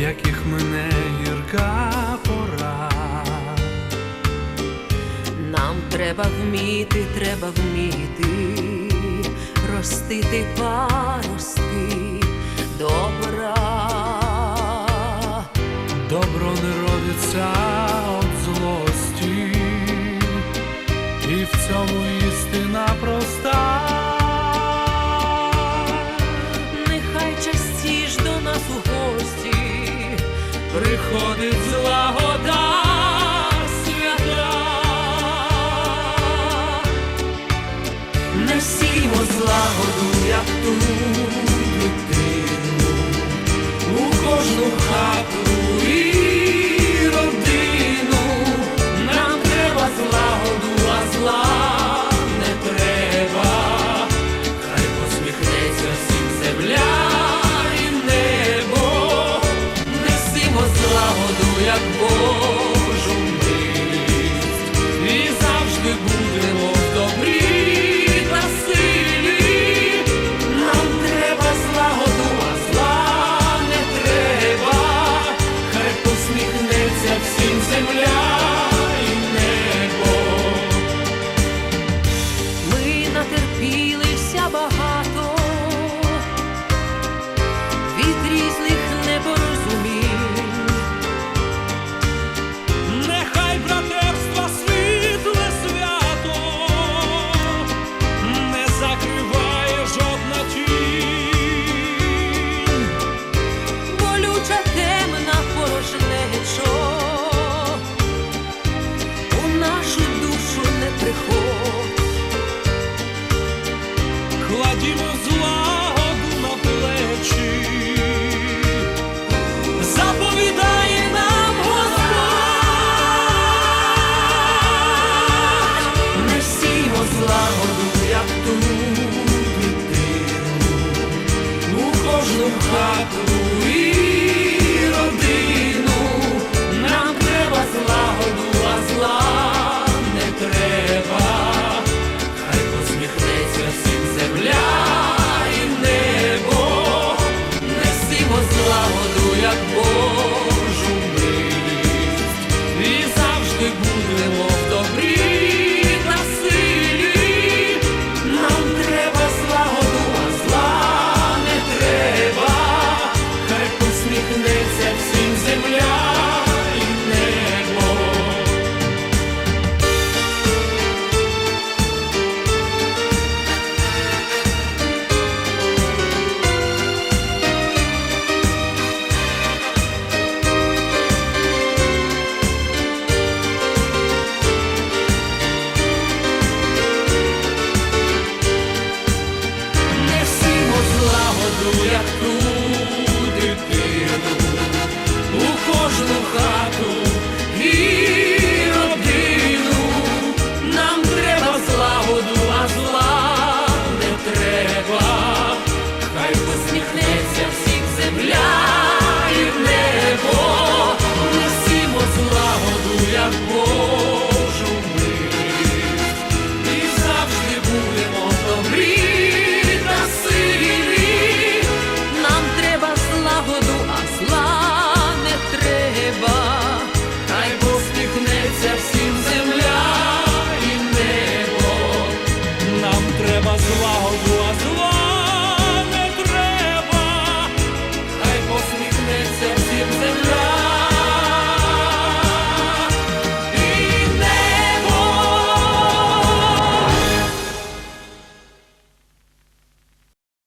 яких мене гірка пора. Нам треба вміти, треба вміти, ростити парости добра, добро не родиться. you Simulate вітрину, у кожну хату. як ту дитину, у кожну хату. nosso alvo